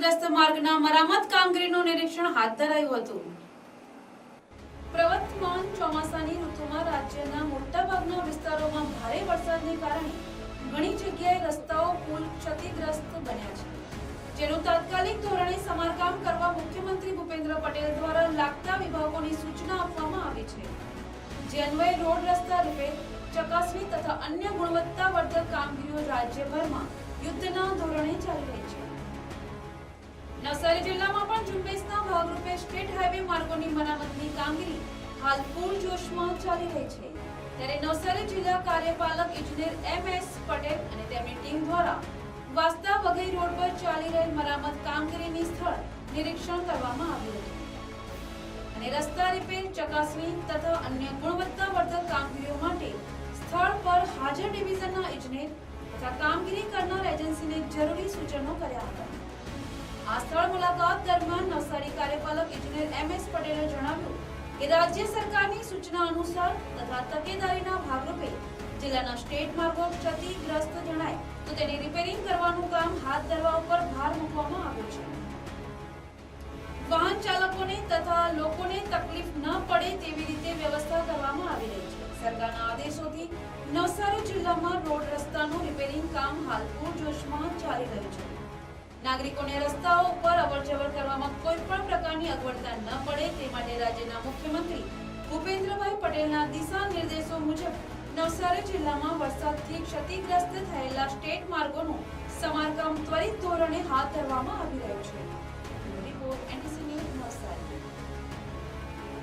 ક્ષતિગ્રસ્ત માર્ગના મરામત કામગીરીનું નિરીક્ષણ હાથ ધરાયું હતું. પ્રવર્તમાન ચોમાસાની ઋતુમાં રાજ્યના મોટાભાગના વિસ્તારોમાં ભારે વરસાદને કારણે ઘણી જગ્યાએ રસ્તાઓ પુલ ક્ષતિગ્રસ્ત બન્યા છે. જેનું તાત્કાલિક ધોરણે સમારકામ કરવા મુખ્યમંત્રી ભૂપેન્દ્ર પટેલ દ્વારા લાગતા વિભાગોની સૂચના આપવામાં આવી છે. જે અન્વયે રોડ રસ્તા રિપેર ચકાસણી તથા અન્ય ગુણવત્તાવર્ધક કામગીરીઓ રાજ્યભરમાં યુદ્ધના ધોરણે ચાલી માર્ગોની મરામતની કામગીરી હાલ પૂરજોશમાં ચાલી રહી છે. ત્યારે નવસારી જિલ્લા કાર્યપાલક ઇજનેર એમ એસ પટેલ અને તેમની ટીમ દ્વારા વાસ્તા વઘઈ રોડ પર ચાલી રહેલ મરામત કામગીરીની સ્થળ નિરીક્ષણ કરવામાં આવ્યું હતું. અને રસ્તા રિપેર, ચકાસણી તથા અન્ય ગુણવત્તાવર્ધક કામગીરીઓ માટે સ્થળ પર હાજર ડિવિઝનના ઇજનેર તથા કામગીરી કરનાર વાહન ચાલકોને તથા લોકોને તકલીફ ન પડે તેવી રીતે વ્યવસ્થા કરવામાં આવી રહી છે. સરકારના આદેશોથી નવસારી જિલ્લામાં રોડ રસ્તાનું રિપેરિંગ કામ હાલ પૂરજોશમાં ચાલી રહ્યું છે. નાગરિકોને રસ્તાઓ ઉપર અવરજવર કરવામાં કોઈ પણ પ્રકારની અગવડતા ન પડે તે માટે રાજ્યના મુખ્યમંત્રી ભૂપેન્દ્રભાઈ પટેલના દિશા નિર્દેશો મુજબ નવસારી જિલ્લામાં વરસાદથી ક્ષતિગ્રસ્ત થયેલા સ્ટેટ માર્ગોનું સમારકામ ત્વરિત ધોરણે હાથ ધરવામાં આવી રહ્યું છે. રિપોર્ટ